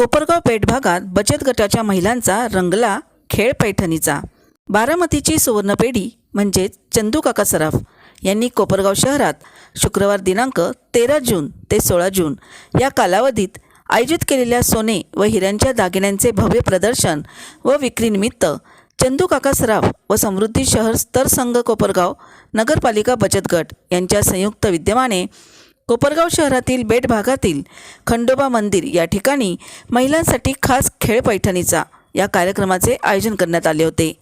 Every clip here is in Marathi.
कोपरगाव पेठ भागात बचत गटाच्या महिलांचा रंगला खेळ पैठणीचा. बारामतीची सुवर्णपेढी म्हणजेच चंदू काका सराफ यांनी कोपरगाव शहरात शुक्रवार दिनांक तेरा जून ते सोळा जून या कालावधीत आयोजित केलेल्या सोने व हिऱ्यांच्या दागिन्यांचे भव्य प्रदर्शन व विक्रीनिमित्त चंदू काका सराफ व समृद्धी शहर स्तर संघ कोपरगाव नगरपालिका बचत गट यांच्या संयुक्त विद्यमाने कोपरगाव शहरातील बेट भागातील खंडोबा मंदिर या ठिकाणी महिलांसाठी खास खेळ पैठणीचा या कार्यक्रमाचे आयोजन करण्यात आले होते.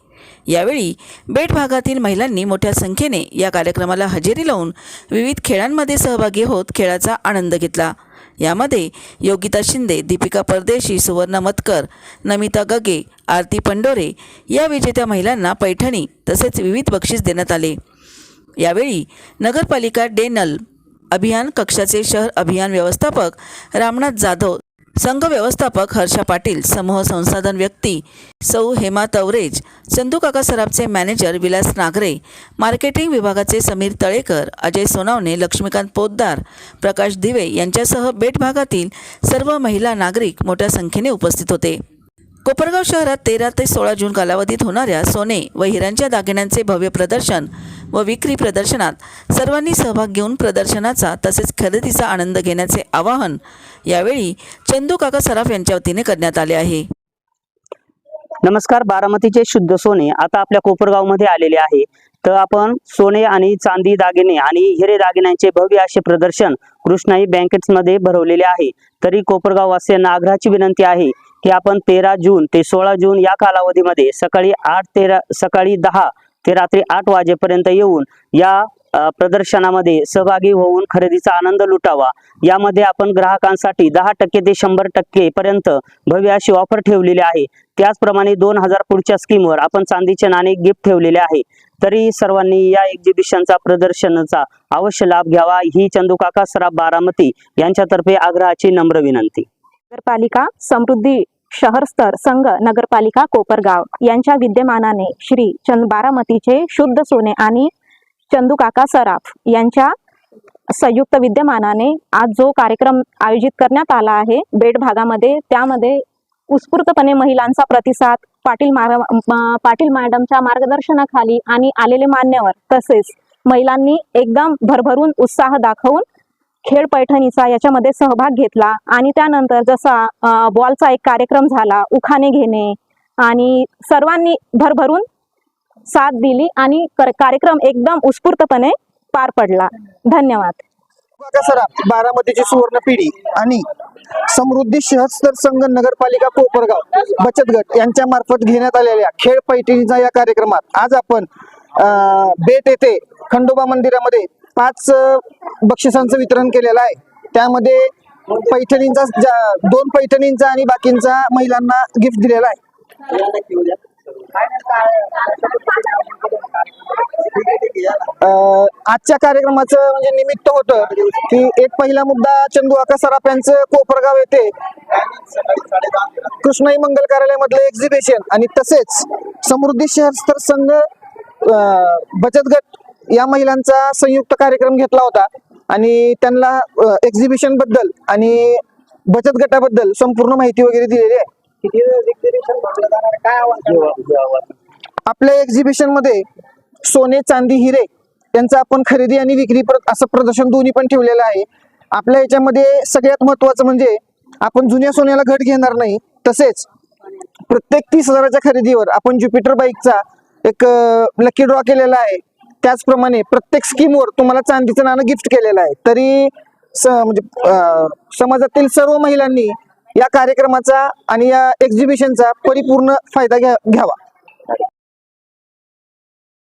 यावेळी बेट भागातील महिलांनी मोठ्या संख्येने या कार्यक्रमाला हजेरी लावून विविध खेळांमध्ये सहभागी होत खेळाचा आनंद घेतला. यामध्ये योगिता शिंदे दीपिका परदेशी सुवर्णा मतकर नमिता गगे आरती पंडोरे या विजेत्या महिलांना पैठणी तसेच विविध बक्षीस देण्यात आले. यावेळी नगरपालिका डेनल अभियान कक्षाचे शहर अभियान व्यवस्थापक रामनाथ जाधव संघ व्यवस्थापक हर्षा पाटील समूह संसाधन व्यक्ती सौ हेमा तवरेज चंदूकाका सराफचे मॅनेजर विलास नागरे मार्केटिंग विभागाचे समीर तळेकर अजय सोनावणे लक्ष्मीकांत पोद्दार प्रकाश दिवे यांच्यासह बेट भागातील सर्व महिला नागरिक मोठ्या संख्येने उपस्थित होते. कोपरगाव शहरात तेरा ते सोळा जून कालावधीत होणाऱ्या सोने व हिरांच्या दागिन्यांचे भव्य प्रदर्शन व विक्री प्रदर्शनात सर्वांनी सहभाग घेऊन प्रदर्शनाचा तसेच खरेदीचा आनंद घेण्याचे आवाहन यावेळी चंदू काका सराफ यांच्या वतीने करण्यात आले आहे. नमस्कार बारामतीचे शुद्ध सोने आता आपल्या कोपरगावमध्ये आलेले आहे. तर आपण सोने आणि चांदी दागिने आणि हिरे दागिन्यांचे भव्य असे प्रदर्शन कृष्णाई बँकेट्समध्ये भरवलेले आहे. तरी कोपरगाव वासियांना आग्रहाची विनंती आहे की आपण तेरा जून ते सोळा जून या कालावधीमध्ये सकाळी आठ तेरा सकाळी दहा ते रात्री आठ वाजेपर्यंत येऊन या प्रदर्शनामध्ये सहभागी होऊन खरेदीचा आनंद लुटावा. यामध्ये आपण ग्राहकांसाठी दहा टक्के ते शंभर टक्के पर्यंत भव्य अशी ऑफर ठेवलेली आहे. त्याचप्रमाणे दोन हजार पुढच्या स्कीमवर आपण चांदीचे नाणे गिफ्ट ठेवलेले आहे. तरी सर्वांनी या एक्झिबिशनचा प्रदर्शनाचा अवश्य लाभ घ्यावा. ही चंदूकाका सराफ बारामती यांच्यातर्फे आग्रहाची नम्र विनंती. नगरपालिका समृद्धी शहरस्तर संघ नगरपालिका कोपरगाव यांच्या विद्यमानाने श्री चंद बारामतीचे शुद्ध सोने आणि चंदूकाका सराफ यांच्या संयुक्त विद्यमानाने आज जो कार्यक्रम आयोजित करण्यात आला आहे बेड भागामध्ये त्यामध्ये उत्स्फूर्तपणे महिलांचा प्रतिसाद पाटील मार पाटील मॅडमच्या मार्गदर्शनाखाली आणि आलेले मान्यवर तसेच महिलांनी एकदम भरभरून उत्साह दाखवून खेळ पैठणीचा याच्यामध्ये सहभाग घेतला आणि त्यानंतर जसा बॉलचा एक कार्यक्रम झाला उखाणे घेणे आणि सर्वांनी भरभरून साथ दिली आणि कार्यक्रम एकदम उत्स्फूर्तपणे पार पडला. धन्यवाद. काका बारामतीची सुवर्ण पिढी आणि समृद्धी शहर संघ नगरपालिका कोपरगाव बचत गट यांच्या मार्फत घेण्यात आलेल्या खेळ पैठणीचा या कार्यक्रमात आज आपण बेट येथे खंडोबा मंदिरामध्ये पाच बक्षिसांचं वितरण केलेलं आहे. त्यामध्ये पैठणींचा दोन पैठणींचा आणि बाकींचा महिलांना गिफ्ट दिलेला आहे. आजच्या कार्यक्रमाचं म्हणजे निमित्त होतं की एक पहिला मुद्दा चंदू आका सराफ यांचं कोपरगाव येथे कृष्णाई मंगल कार्यालयामधलं एक्झिबिशन आणि तसेच समृद्धी शहर संघ बचत गट या महिलांचा संयुक्त कार्यक्रम घेतला होता. आणि त्यांना एक्झिबिशनबद्दल आणि बचत गटाबद्दल संपूर्ण माहिती वगैरे दिलेली आहे. आपल्या एक्झिबिशनमध्ये सोने चांदी हिरे यांचं आपण खरेदी आणि विक्री असं प्रदर्शन दोन्ही पण ठेवलेलं आहे. आपल्या याच्यामध्ये सगळ्यात महत्वाचं म्हणजे आपण जुन्या सोन्याला घट घेणार नाही. तसेच प्रत्येक तीस हजाराच्या खरेदीवर आपण ज्युपिटर बाईकचा एक लकी ड्रॉ केलेला आहे. त्याचप्रमाणे प्रत्येक स्कीमवर तुम्हाला चांदीचं नाणं गिफ्ट केलेलं आहे. तरी म्हणजे समाजातील सर्व महिलांनी या कार्यक्रमाचा आणि या एक्झिबिशनचा परिपूर्ण फायदा घ्या घ्यावा.